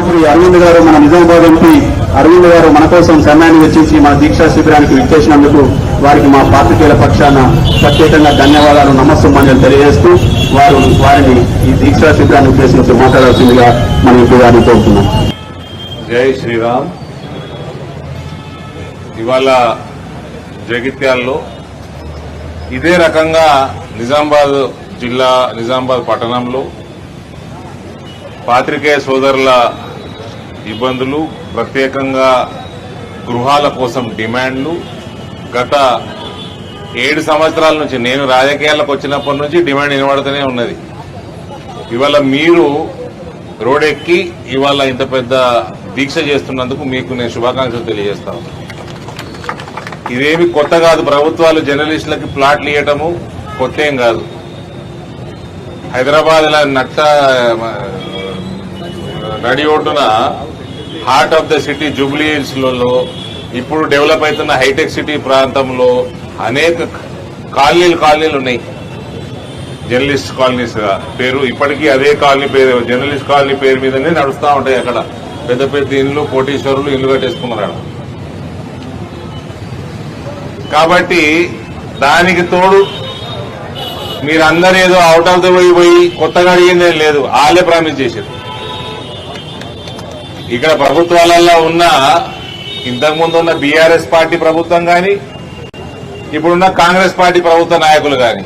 శ్రీ అరవింద్ గారు మన నిజామాబాద్ ఎంపీ అరవింద్ గారు మన కోసం సమయాన్ని వెచ్చించి మన దీక్షా శిబిరానికి విచ్చేసినందుకు వారికి మా పాత్రికేయుల పక్షాన ప్రత్యేకంగా ధన్యవాదాలు నమస్సుమాన్యాలు తెలియజేస్తూ వారు వారిని ఈ దీక్షా శిబిరాన్ని ఉద్దేశించి మాట్లాడాల్సిందిగా మన ఎంపీ గారిని కోరుతున్నాం. జై శ్రీరామ్. ఇవాళ జగిత్యాల్లో ఇదే రకంగా నిజామాబాద్ జిల్లా నిజామాబాద్ పట్టణంలో పాత్రికేయ సోదరుల ఇబ్బందులు ప్రత్యేకంగా గృహాల కోసం డిమాండ్లు. గత ఏడు సంవత్సరాల నుంచి నేను రాజకీయాలకు వచ్చినప్పటి నుంచి డిమాండ్ నిలబడుతూనే ఉన్నది. ఇవాళ మీరు రోడెక్కి ఇవాళ ఇంత పెద్ద దీక్ష చేస్తున్నందుకు మీకు నేను శుభాకాంక్షలు తెలియజేస్తాను ఇదేమి కొత్త కాదు. ప్రభుత్వాలు జర్నలిస్టులకి ప్లాట్లు ఇవ్వటము కొత్త ఏం కాదు. హైదరాబాద్ ఇలా నట్ట నడి ఒడ్డున heart of the city Jubilee హిల్స్లలో ఇప్పుడు డెవలప్ అవుతున్న హైటెక్ సిటీ ప్రాంతంలో అనేక కాలనీలు కాలనీలు ఉన్నాయి. జర్నలిస్ట్ కాలనీస్ పేరు ఇప్పటికీ అదే కాలనీ పేరు జర్నలిస్ట్ కాలనీ పేరు మీదనే నడుస్తూ ఉంటాయి అక్కడ. పెద్ద పెద్ద ఇండ్లు కోటీశ్వరులు ఇల్లు కట్టేసుకున్నారు కాబట్టి దానికి తోడు మీరందరూ ఏదో అవుట్ ఆఫ్ ద వే పోయి కొత్తగా అడిగిందేం లేదు. వాళ్ళే ప్రామిస్ చేశారు. ఇక్కడ ప్రభుత్వాలలో ఉన్న ఇంతకుముందు ఉన్న బీఆర్ఎస్ పార్టీ ప్రభుత్వం కానీ ఇప్పుడున్న కాంగ్రెస్ పార్టీ ప్రభుత్వ నాయకులు కానీ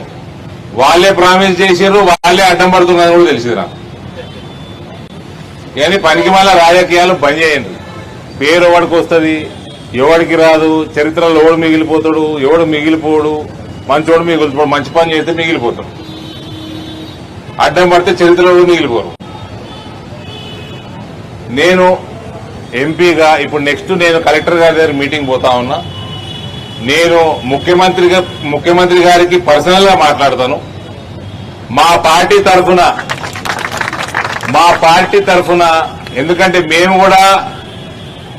వాళ్ళే ప్రామిస్ చేసారు వాళ్ళే అడ్డం పడుతున్నారని కూడా తెలిసింది నాకు కానీ పనికి మళ్ళా రాజకీయాలు బంద్ చేయండి. పేరు ఎవరికి వస్తుంది ఎవడికి రాదు చరిత్రలో ఎవడు మిగిలిపోతాడు ఎవడు మిగిలిపోడు మంచోడు మిగిలిపోడు మంచి పని చేస్తే మిగిలిపోతాడు. అడ్డం పడితే చరిత్రలో మిగిలిపోరు. నేను ఎంపీగా ఇప్పుడు నెక్స్ట్ నేను కలెక్టర్ గారి దగ్గర మీటింగ్ పోతా ఉన్నా. నేను ముఖ్యమంత్రిగా ముఖ్యమంత్రి గారికి పర్సనల్గా మాట్లాడతాను. మా పార్టీ తరఫున మా పార్టీ తరఫున ఎందుకంటే మేము కూడా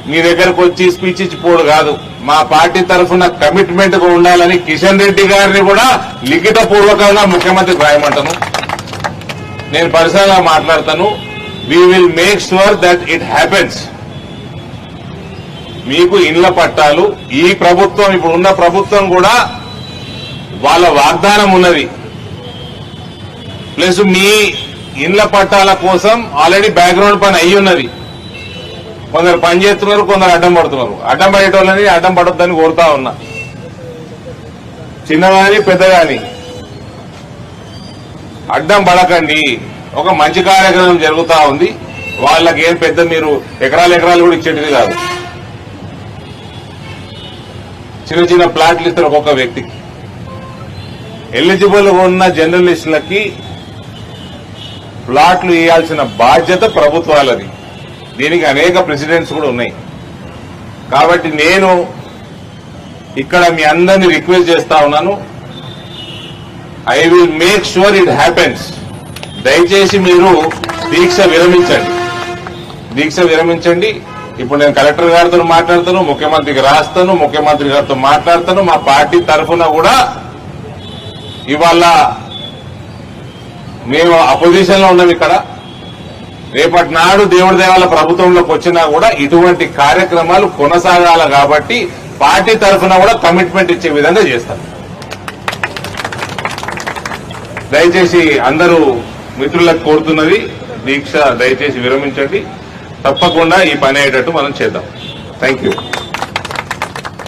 మీ దగ్గరకు వచ్చి స్పీచ్ ఇచ్చిపోడు కాదు. మా పార్టీ తరఫున కమిట్మెంట్గా ఉండాలని కిషన్ రెడ్డి గారిని కూడా లిఖిత పూర్వకంగా ముఖ్యమంత్రి రాయమంటాను. నేను పరిసరంగా మాట్లాడతాను. We will make sure that it happens మీకు ఇండ్ల పట్టాలు ఈ ప్రభుత్వం ఇప్పుడు ఉన్న ప్రభుత్వం కూడా వాళ్ళ వాగ్దానం ఉన్నది. ప్లస్ మీ ఇండ్ల పట్టాల కోసం ఆల్రెడీ బ్యాక్గ్రౌండ్ పని అయ్యి ఉన్నది. కొందరు పని చేస్తున్నారు కొందరు అడ్డం పడుతున్నారు. అడ్డం పడేటోళ్ళని అడ్డం పడొద్దని కోరుతా ఉన్నా. చిన్నగాని పెద్దగాని అడ్డం పడకండి. ఒక మంచి కార్యక్రమం జరుగుతూ ఉంది. వాళ్ళకి ఏం పెద్ద మీరు ఎకరాలు ఎకరాలు కూడా ఇచ్చేటివి కాదు. చిన్న చిన్న ప్లాట్లు ఇస్తారు ఒక్కొక్క వ్యక్తికి ఎలిజిబుల్ ఉన్న జర్నలిస్టులకి ప్లాట్లు ఇవ్వాల్సిన బాధ్యత ప్రభుత్వాలది. దీనికి అనేక ప్రెసిడెంట్స్ కూడా ఉన్నాయి. కాబట్టి నేను ఇక్కడ మీ అందరినీ రిక్వెస్ట్ చేస్తా ఉన్నాను. I will make sure it happens దయచేసి మీరు దీక్ష విరమించండి. దీక్ష విరమించండి. ఇప్పుడు నేను కలెక్టర్ గారితో మాట్లాడతాను ముఖ్యమంత్రికి రాస్తాను ముఖ్యమంత్రి గారితో మాట్లాడతాను. మా పార్టీ తరఫున కూడా ఇవాళ మేము అపోజిషన్లో ఉన్నాం ఇక్కడ. రేపటి నాడు దేవుడి దేవాల ప్రభుత్వంలోకి వచ్చినా కూడా ఇటువంటి కార్యక్రమాలు కొనసాగాల కాబట్టి పార్టీ తరఫున కూడా కమిట్మెంట్ ఇచ్చే విధంగా చేస్తాం. దయచేసి అందరూ మిత్రులకు కోరుతున్నది దీక్ష దయచేసి విరమించండి. తప్పకుండా ఈ పని అయ్యేటట్టు మనం చేద్దాం. Thank you